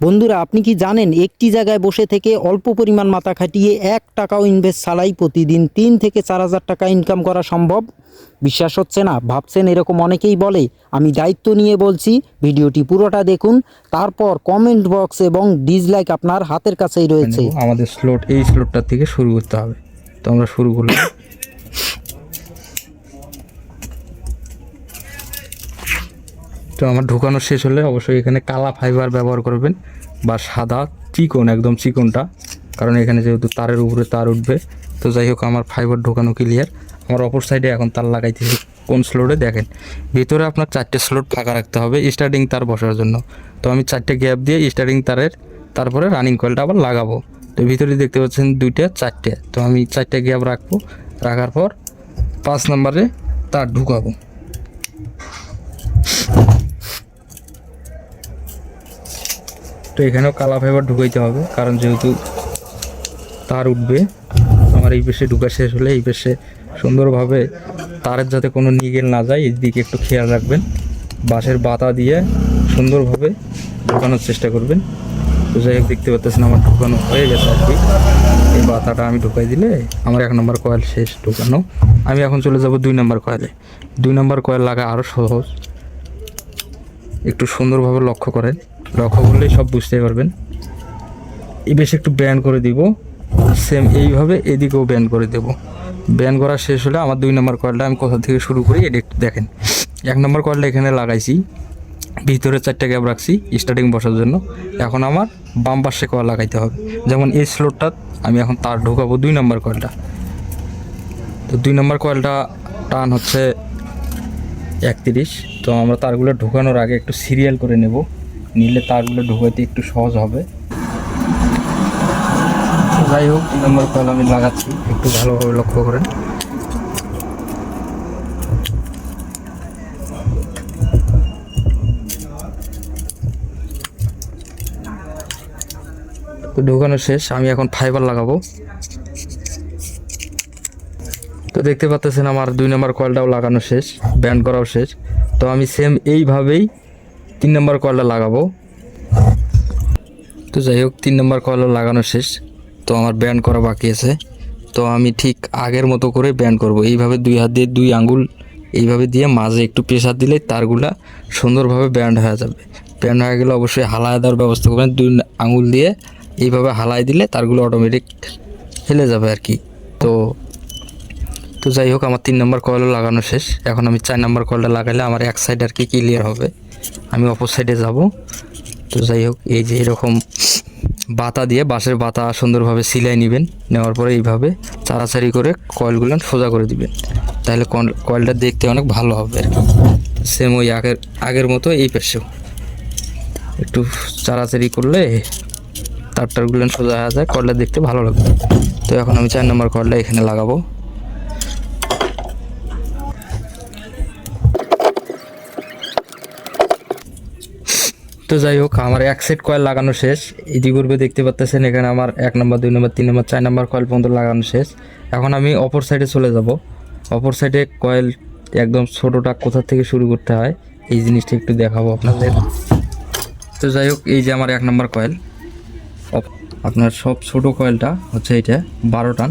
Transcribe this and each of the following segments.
বন্ধুরা, আপনি কি জানেন একটি জায়গায় বসে থেকে অল্প পরিমাণ মাথা খাটিয়ে এক টাকাও ইনভেস্ট ছাড়াই প্রতিদিন তিন থেকে চার হাজার টাকা ইনকাম করা সম্ভব? বিশ্বাস হচ্ছে না? ভাবছেন এরকম অনেকেই বলে। আমি দায়িত্ব নিয়ে বলছি, ভিডিওটি পুরোটা দেখুন, তারপর কমেন্ট বক্স এবং ডিসলাইক আপনার হাতের কাছেই রয়েছে। আমাদের স্লোট এই স্লোটটার থেকে শুরু করতে হবে। তো আমরা শুরু করলাম। তো আমার ঢুকানো শেষ হলে অবশ্যই এখানে কালা ফাইবার ব্যবহার করবেন বা সাদা চিকন, একদম চিকনটা। কারণ এখানে যেহেতু তারের উপরে তার উঠবে। তো যাই হোক, আমার ফাইবার ঢোকানো ক্লিয়ার আমার অপর সাইডে এখন তার লাগাইতেছি। কোন স্লোটে দেখেন। ভিতরে আপনার চারটে স্লোট ফাঁকা রাখতে হবে স্টার্টিং তার বসার জন্য। তো আমি চারটে গ্যাপ দিয়ে স্টার্টিং তারের, তারপরে রানিং কয়েলটা আবার লাগাবো। তো ভিতরে দেখতে পাচ্ছেন দুইটা, চারটে। তো আমি চারটে গ্যাপ রাখব। রাখার পর পাঁচ নম্বরে তার ঢুকাবো। তো এখানেও কালা ফাইবার ঢুকাইতে হবে, কারণ যেহেতু তার উঠবে, আমার এই পেশে ঢুকা শেষ হলে এই পেশে সুন্দরভাবে তারের যাতে কোনো নিগেল না যায়, এই দিকে একটু খেয়াল রাখবেন। বাঁশের বাতা দিয়ে সুন্দরভাবে ঢুকানোর চেষ্টা করবেন। তো যাই হোক, দেখতে পাচ্ছেন আমার ঢুকানো হয়ে গেছে আর কি। এই বাতাটা আমি ঢুকাই দিলে আমার এক নম্বর কয়েল শেষ ঢুকানো। আমি এখন চলে যাব দুই নম্বর কয়েলে দুই নম্বর কয়েল লাগা আরও সহজ। একটু সুন্দরভাবে লক্ষ্য করেন। লক্ষ্য করলেই সব বুঝতে পারবেন। এই বেশ একটু ব্যান করে দিব। সেম এইভাবে এদিকেও ব্যান করে দেব। ব্যান করা শেষ হলে আমার দুই নম্বর কয়েলটা আমি কোথা থেকে শুরু করি এটা একটু দেখেন। এক নম্বর কয়েলটা এখানে লাগাইছি। ভিতরে চারটে গ্যাপ রাখছি স্টার্টিং বসার জন্য। এখন আমার বাম পাশে কয়েল লাগাইতে হবে। যেমন এই স্লোটটা আমি এখন তার ঢোকাবো দুই নম্বর কয়েলটা তো দুই নম্বর কয়েলটা টান হচ্ছে একত্রিশ। তো আমরা তারগুলো ঢোকানোর আগে একটু সিরিয়াল করে নেব। নিলে তারগুলো ঢোকাইতে একটু সহজ হবে। যাই হোক নম্বর কয়েল আমি লাগাচ্ছি, একটু ভালোভাবে লক্ষ্য করেন। তো ঢোকানো শেষ, আমি এখন ফাইবার লাগাবো। তো দেখতে পাচ্ছেন আমার দুই নম্বর কয়েলটাও লাগানো শেষ ব্যান্ড করাও শেষ। তো আমি সেম এইভাবেই তিন নম্বর কলটা লাগাবো? তো যাই হোক, তিন নম্বর কয়েলও লাগানো শেষ। তো আমার ব্যান্ড করা বাকি আছে। তো আমি ঠিক আগের মতো করে ব্যান্ড করব। এইভাবে দুই হাত দিয়ে দুই আঙ্গুল এইভাবে দিয়ে মাঝে একটু প্রেশার দিলে তারগুলা সুন্দরভাবে ব্যান্ড হয়ে যাবে। ব্যান্ড হয়ে গেলে অবশ্যই হালায় দেওয়ার ব্যবস্থা করবেন। দুই আঙুল দিয়ে এইভাবে হালাই দিলে তারগুলো অটোমেটিক হেলে যাবে আর কি। তো তো যাই হোক, আমার তিন নম্বর কয়েলও লাগানো শেষ। এখন আমি চার নম্বর কয়েলটা লাগাইলে আমার এক সাইড আর কি ক্লিয়ার হবে। আমি অপর সাইডে যাব। তো যাই হোক, এই যে এরকম বাতা দিয়ে বাঁশের বাতা সুন্দরভাবে সিলাই নেবেন। নেওয়ার পরে এইভাবে চাড়াচাড়ি করে কয়েলগুলো সোজা করে দিবেন। তাহলে কয়েল- কয়েলটা দেখতে অনেক ভালো হবে সেম ওই আগের আগের মতো এই পেশেও। একটু চাড়াচাড়ি করলে তারটারগুলো সোজা হয়ে যায়, কয়েলটা দেখতে ভালো লাগবে। তো এখন আমি চার নম্বর কয়েলটা এখানে লাগাবো। তো যাই হোক, আমার এক সেট কয়েল লাগানো শেষ। ইতি পূর্বে দেখতে পাচ্ছেন এখানে আমার এক নম্বর দুই নম্বর তিন নম্বর চার নম্বর কয়েল পর্যন্ত লাগানো শেষ। এখন আমি অপর সাইডে চলে যাব। অপর সাইডে কয়েল একদম ছোটোটা কোথা থেকে শুরু করতে হয়, এই জিনিসটা একটু দেখাবো আপনাদের। তো যাই হোক, এই যে আমার এক নম্বর কয়েল আপনার সব ছোট কয়েলটা হচ্ছে এটা বারো টান।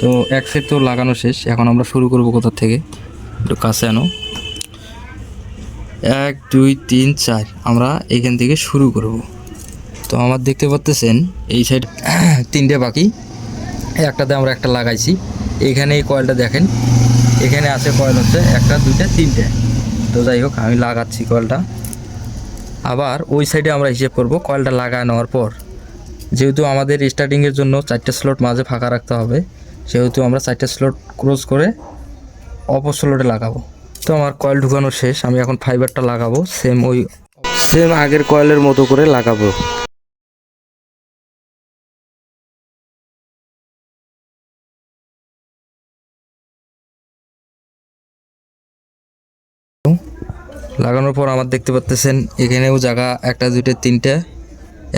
তো এক সেট তো লাগানো শেষ। এখন আমরা শুরু করব কোথা থেকে? একটু কাছে আনো। এক, দুই, তিন, চার। আমরা এখান থেকে শুরু করব। তো আমার দেখতে পাচ্তেছেন, এই সাইড তিনটে বাকি। একটাতে আমরা একটা লাগাইছি। এখানে এই কয়েলটা দেখেন, এখানে আছে কয়েল হচ্ছে একটা, দুইটা, তিনটে। তো যাই হোক, আমি লাগাচ্ছি কয়েলটা আবার ওই সাইডে আমরা হিসেব করব কয়েলটা লাগায় নেওয়ার পর। যেহেতু আমাদের স্টার্টিংয়ের জন্য চারটে স্লট মাঝে ফাঁকা রাখতে হবে, সেহেতু আমরা চারটে স্লট ক্রস করে অপর স্লটে লাগাবো। তো আমার কয়েল ঢুকানো শেষ আমি এখন ফাইবারটা লাগাবো সেম ওই সেম আগের কয়েলের মতো করে লাগাবো। লাগানোর পর আমার দেখতে পাচ্তেছেন এখানেও জায়গা একটা দুইটা তিনটে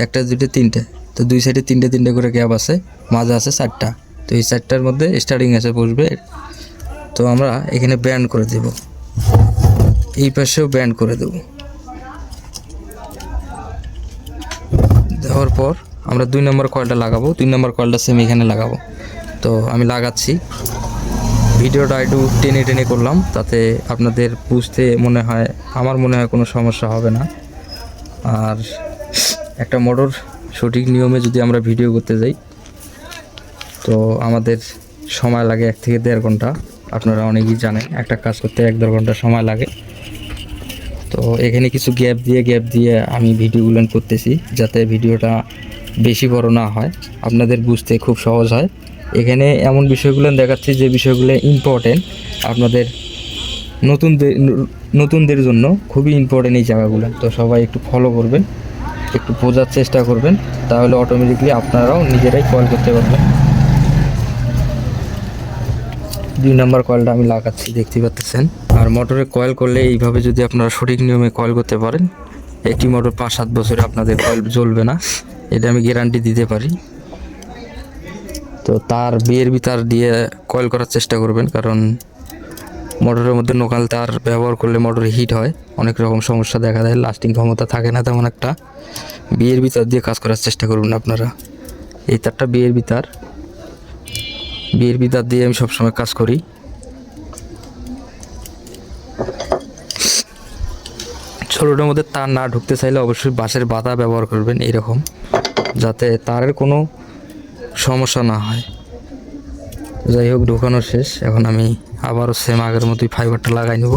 একটা দুইটা তিনটে। তো দুই সাইডে তিনটে তিনটে করে গ্যাপ আছে মাঝে আছে চারটা। তো এই চারটার মধ্যে স্টার্টিং আছে বসবে। তো আমরা এখানে ব্যান্ড করে দেব। এই পাশেও ব্যান্ড করে দেব। দেওয়ার পর আমরা দুই নম্বর কয়েলটা লাগাবো দুই নম্বর কয়েলটা সেম এখানে লাগাবো। তো আমি লাগাচ্ছি। ভিডিওটা একটু টেনে টেনে করলাম, তাতে আপনাদের বুঝতে মনে হয়, আমার মনে হয় কোনো সমস্যা হবে না। আর একটা মোটর সঠিক নিয়মে যদি আমরা ভিডিও করতে যাই, তো আমাদের সময় লাগে এক থেকে দেড় ঘণ্টা। আপনারা অনেকেই জানেন, একটা কাজ করতে এক দেড় ঘণ্টা সময় লাগে। তো এখানে কিছু গ্যাপ দিয়ে গ্যাপ দিয়ে আমি ভিডিওগুলো করতেছি, যাতে ভিডিওটা বেশি বড় না হয়। আপনাদের বুঝতে খুব সহজ হয়। এখানে এমন বিষয়গুলো দেখাচ্ছি যে বিষয়গুলো ইম্পর্টেন্ট আপনাদের নতুনদের নতুনদের জন্য খুবই ইম্পর্টেন্ট এই জায়গাগুলো। তো সবাই একটু ফলো করবেন, একটু বোঝার চেষ্টা করবেন, তাহলে অটোমেটিকলি আপনারাও নিজেরাই কল করতে পারবেন। দুই নাম্বার কয়েলটা আমি লাগাচ্ছি দেখতে পাচ্ছেন আর মোটরে কয়েল করলে এইভাবে যদি আপনারা সঠিক নিয়মে কয়েল করতে পারেন, একটি মোটর পাঁচ সাত বছরে আপনাদের কয়েল জ্বলবে না। এটা আমি গ্যারান্টি দিতে পারি। তো তার বিয়ের তার দিয়ে কয়েল করার চেষ্টা করবেন, কারণ মোটরের মধ্যে নোকাল তার ব্যবহার করলে মোটর হিট হয়। অনেক রকম সমস্যা দেখা দেয়, লাস্টিং ক্ষমতা থাকে না তেমন একটা। বিয়ের ভিতর দিয়ে কাজ করার চেষ্টা করবেন আপনারা। এই তারটা বিয়ের ভিতর বিয়ের বিদার দিয়ে আমি সবসময় কাজ করি। ছোটোটার মধ্যে তার না ঢুকতে চাইলে অবশ্যই বাঁশের বাতা ব্যবহার করবেন এইরকম যাতে তারের কোনো সমস্যা না হয়। যাই হোক, ঢুকানো শেষ। এখন আমি আবারও সেম আগের মতোই ফাইবারটা লাগাই নেব।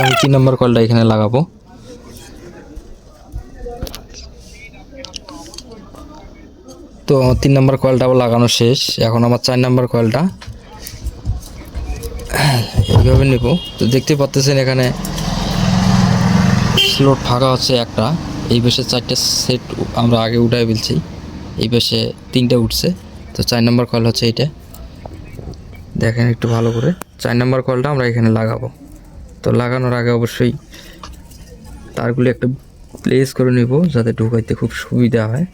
আমি তিন নম্বর কলটা এখানে লাগাবো। তো তিন নম্বর কয়েলটাও লাগানো শেষ। এখন আমার চার নম্বর কয়েলটা এইভাবে নেব। তো দেখতে পাচ্ছেন এখানে স্লোট ফাঁকা হচ্ছে একটা। এই পাশে চারটে সেট আমরা আগে উঠাই ফেলছি। এই পাশে তিনটে উঠছে। তো চার নম্বর কয়েল হচ্ছে এইটা। দেখেন একটু ভালো করে। চার নম্বর কয়েলটা আমরা এখানে লাগাবো। তো লাগানোর আগে অবশ্যই তারগুলি একটা প্লেস করে নেব, যাতে ঢুকাইতে খুব সুবিধা হয়।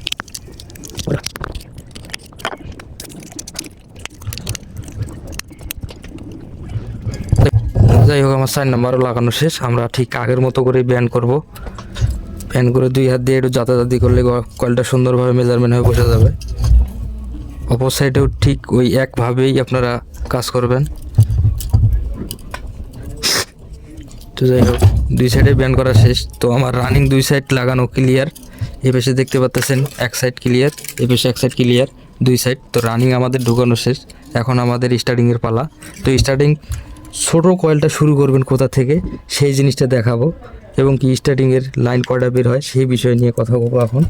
যাই হোক, আমার সাইন নাম্বারও লাগানো শেষ। আমরা ঠিক আগের মতো করে ব্যান করব। ব্যান করে দুই হাত দিয়ে একটু যাতাযাতি করলে কয়েলটা সুন্দরভাবে মেজারমেন্ট হয়ে বসে যাবে। অপর সাইডেও ঠিক ওই একভাবেই আপনারা কাজ করবেন। তো যাই হোক, দুই সাইডে ব্যান করা শেষ। তো আমার রানিং দুই সাইড লাগানো ক্লিয়ার এ পাশে দেখতে পাচ্ছেন এক সাইড ক্লিয়ার এ পাশে এক সাইড ক্লিয়ার দুই সাইড তো রানিং আমাদের ঢুকানো শেষ। এখন আমাদের স্টার্টিংয়ের পালা। তো স্টার্টিং ছোট কয়েলটা শুরু করবেন কোথা থেকে, সেই জিনিসটা দেখাবো। এবং কি স্টার্টিংয়ের লাইন কয়টা বের হয়, সেই বিষয় নিয়ে কথা বলব এখন।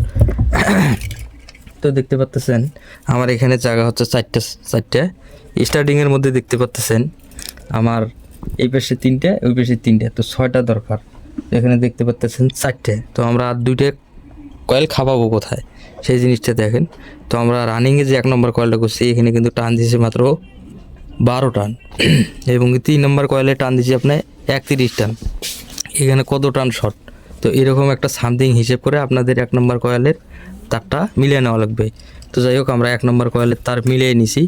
তো দেখতে পাচ্তেছেন, আমার এখানে জায়গা হচ্ছে চারটে চারটে। স্টার্টিংয়ের মধ্যে দেখতে পাচ্তেছেন, আমার এই পাশে তিনটে, ওই পাশে তিনটে। তো ছয়টা দরকার। এখানে দেখতে পাচ্তেছেন চারটে। তো আমরা আর দুইটে কয়েল খাওয়াবো কোথায়, সেই জিনিসটা দেখেন। তো আমরা রানিংয়ে যে এক নম্বর কয়েলটা করছি, এখানে কিন্তু টান দিয়েছে মাত্র বারো টান। এবং তিন নম্বর কয়েলে টান দিয়েছি আপনার একত্রিশ টান। এখানে কত টান শর্ট? তো এরকম একটা সামথিং হিসেব করে আপনাদের এক নম্বর কয়েলের তারটা মিলিয়ে নেওয়া লাগবে। তো যাই হোক, আমরা এক নম্বর কয়েলের তার মিলিয়ে নিছি।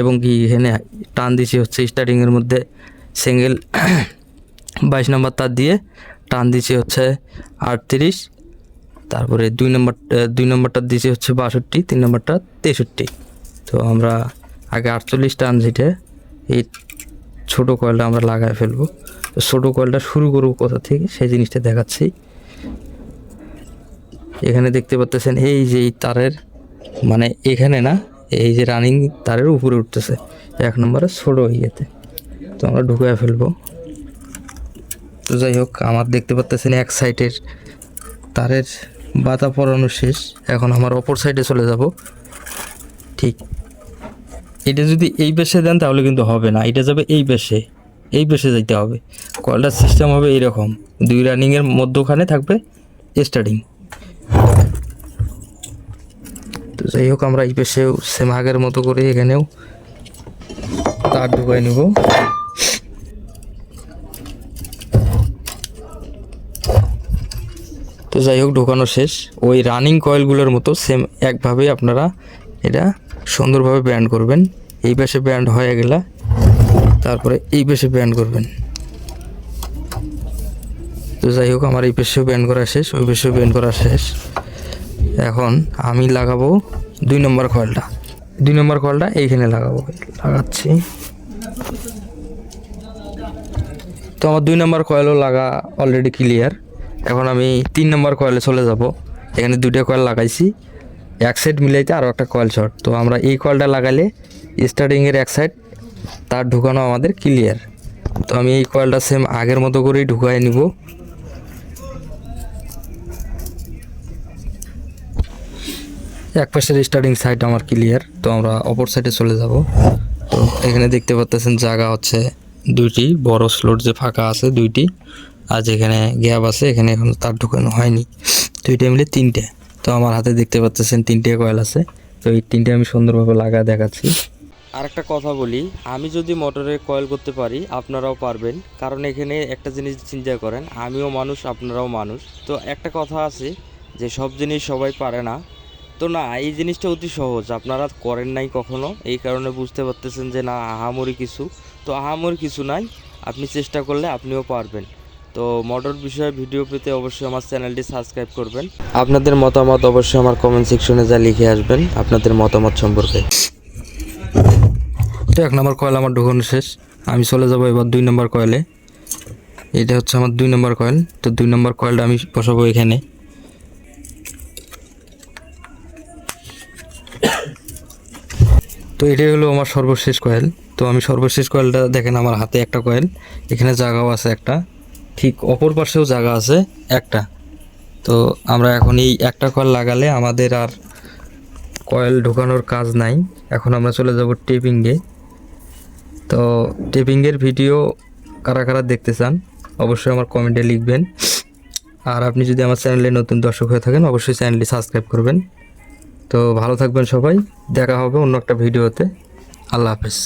এবং কি এখানে টান দিছি হচ্ছে স্টার্টিংয়ের মধ্যে সিঙ্গেল বাইশ নম্বর তার দিয়ে টান দিছি হচ্ছে আটত্রিশ। তারপরে দুই নম্বর দুই নম্বরটা দিছি হচ্ছে বাষট্টি, তিন নম্বরটা তেষট্টি। তো আমরা আগে আটচল্লিশ টান যেটা এই ছোটো কয়েলটা আমরা লাগাই ফেলব। তো ছোটো কয়েলটা শুরু করব কোথা থেকে? সেই জিনিসটা দেখাচ্ছি। এখানে দেখতে পাচ্ছেন এই যে এই তারের মানে এখানে না, এই যে রানিং তারের উপরে উঠতেছে। এক নম্বরে ছোটো ইয়েতে। তো আমরা ঢুকায় ফেলব। তো যাই হোক, আমার দেখতে পাচ্ছেন এক সাইডের তারের বাতা পরানো শেষ। এখন আমার অপর সাইডে চলে যাব। ঠিক এটা যদি এই পেশে দেন, তাহলে কিন্তু হবে না। এটা যাবে এই পেশে এই পেশে যাইতে হবে। কলটার সিস্টেম হবে এইরকম। দুই রানিংয়ের মধ্যখানে থাকবে স্টার্টিং তো যাই হোক, আমরা এই পেশেও সেম আগের মতো করে এখানেও তার ঢুকাই নেব। তো যাই হোক, ঢোকানো শেষ। ওই রানিং কয়েলগুলোর মতো সেম একভাবেই আপনারা এটা সুন্দরভাবে ব্যান্ড করবেন। এই পাশে ব্যান্ড হয়ে গেলে। তারপরে এই পেশে ব্যান্ড করবেন। তো যাই হোক, আমার এই পেশেও ব্যান্ড করা শেষ, ওই পেশেও ব্যান্ড করা শেষ। এখন আমি লাগাবো দুই নম্বর কয়েলটা দুই নম্বর কয়েলটা এইখানে লাগাবো। লাগাচ্ছি। তো আমার দুই নম্বর কয়েলও লাগা অলরেডি ক্লিয়ার এখন আমি তিন নম্বর কয়েলে চলে যাব। এখানে দুইটা কয়েল লাগাইছি। এক সাইড মিলাইতে আরও একটা কয়েল শর্ট তো আমরা এই কয়েলটা লাগালে স্টার্টিংয়ের এক সাইড তার ঢুকানো আমাদের ক্লিয়ার তো আমি এই কয়েলটা সেম আগের মতো করেই ঢুকাই নিব। এক পাশের স্টার্টিং সাইড আমার ক্লিয়ার তো আমরা অপর সাইডে চলে যাব। তো এখানে দেখতে পাচ্ছেন জায়গা হচ্ছে দুইটি, বড় স্লোট যে ফাঁকা আছে দুইটি, আর যেখানে গ্যাপ আছে এখানে এখন তার ঢুকানো হয়নি। এটা মিলে তিনটে। তো আমার হাতে দেখতে পাচ্ছেন তিনটে কয়েল আছে। তো এই তিনটে আমি সুন্দরভাবে লাগা দেখাচ্ছি। আর একটা কথা বলি, আমি যদি মোটরে কয়েল করতে পারি, আপনারাও পারবেন। কারণ এখানে একটা জিনিস চিন্তা করেন, আমিও মানুষ, আপনারাও মানুষ। তো একটা কথা আছে যে, সব জিনিস সবাই পারে না। তো না, এই জিনিসটা অতি সহজ। আপনারা করেন নাই কখনো। এই কারণে বুঝতে পারতেছেন যে, না, আহামরি কিছু। তো আহামরি কিছু নাই, আপনি চেষ্টা করলে আপনিও পারবেন। তো মোটর বিষয়ে ভিডিও পেতে অবশ্যই আমার চ্যানেলটি সাবস্ক্রাইব করবেন। আপনাদের মতামত অবশ্যই আমার কমেন্ট সেকশনে যা লিখে আসবেন, আপনাদের মতামত সম্পর্কে। তো এক নম্বর কয়েল আমার ঢুকানো শেষ। আমি চলে যাব এবার দুই নম্বর কয়েলে এটা হচ্ছে আমার দুই নম্বর কয়েল তো দুই নম্বর কয়েলটা আমি বসাবো এখানে। তো এটাই হলো আমার সর্বশেষ কয়েল তো আমি সর্বশেষ কয়েলটা দেখেন আমার হাতে একটা কয়েল এখানে জায়গাও আছে একটা। ঠিক অপর পাশেও জায়গা আছে, একটা। তো আমরা এখন এই একটা কয়েল লাগালে আমাদের আর কয়েল ঢোকানোর কাজ নাই। এখন আমরা চলে যাব টেপিংয়ে তো টেপিংয়ের ভিডিও কারা কারা দেখতে চান, অবশ্যই আমার কমেন্টে লিখবেন। আর আপনি যদি আমার চ্যানেলে নতুন দর্শক হয়ে থাকেন, অবশ্যই চ্যানেলটি সাবস্ক্রাইব করবেন। তো ভালো থাকবেন সবাই, দেখা হবে অন্য একটা ভিডিওতে। আল্লাহ হাফেজ।